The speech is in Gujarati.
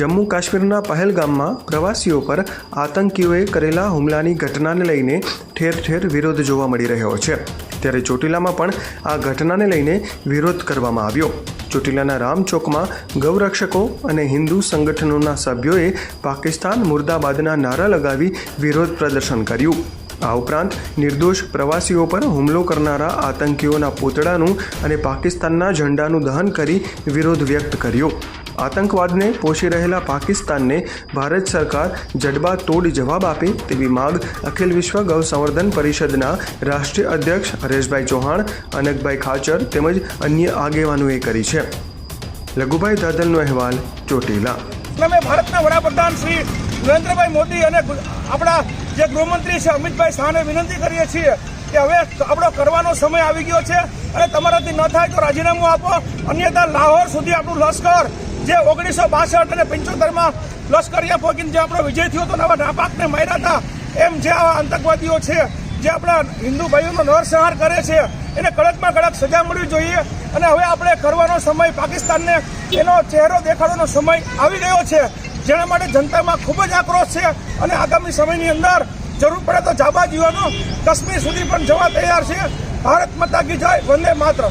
જમ્મુ કાશ્મીરના પહેલગામમાં પ્રવાસીઓ પર આતંકીઓએ કરેલા હુમલાની ઘટનાને લઈને ઠેર ઠેર વિરોધ જોવા મળી રહ્યો છે. ત્યારે ચોટીલામાં પણ આ ઘટનાને લઈને વિરોધ કરવામાં આવ્યો. ચોટીલાના રામચોકમાં ગૌરક્ષકો અને હિન્દુ સંગઠનોના સભ્યોએ પાકિસ્તાન મુર્દાબાદના નારા લગાવી વિરોધ પ્રદર્શન કર્યું. આ ઉપરાંત નિર્દોષ પ્રવાસીઓ પર હુમલો કરનારા આતંકીઓના પૂતળાનું અને પાકિસ્તાનના ઝંડાનું દહન કરી વિરોધ વ્યક્ત કર્યો. આતંકવાદને પોષી રહેલા પાકિસ્તાનને ભારત સરકાર જડબા તોડ જવાબ આપે તેવી માગ અખિલ વિશ્વ ગૌ સંવર્ધન પરિષદના રાષ્ટ્રીય અધ્યક્ષ હરેશભાઈ ચૌહાણ અનકભાઈ ખાચર તેમજ અન્ય આગેવાનોએ કરી છે. લઘુભાઈ ધાદલનો અહેવાલ ચોટીલા. ભારતના વડાપ્રધાન શ્રી નરેન્દ્રભાઈ મોદી અને આપણા જે ગૃહમંત્રી છે અમિતભાઈ શાહને વિનંતી કરીએ છીએ કે હવે આપણો કરવાનો સમય આવી ગયો છે અને તમારાથી ન થાય તો રાજીનામું આપો. અન્યથા લાહોર સુધી આપણું લશ્કર, જે ઓગણીસો બાસઠ અને પંચોતેરમાં લશ્કરિયા ફોકીને જે આપણો વિજય થયો હતો નવા નાપાકને માર્યા હતા, એમ જે આવા આતંકવાદીઓ છે, જે આપણા હિન્દુ ભાઈઓનો નરસંહાર કરે છે, એને કડકમાં કડક સજા મળવી જોઈએ. અને હવે આપણે કરવાનો સમય પાકિસ્તાનને એનો ચહેરો દેખાડવાનો સમય આવી ગયો છે. જેના માટે જનતામાં ખૂબ જ આક્રોશ છે અને આગામી સમયની અંદર જરૂર પડે તો જાબાજ યુવાનો કાશ્મીર સુધી પણ જવા તૈયાર છે. ભારત માતા કી જય, વંદે માતરમ.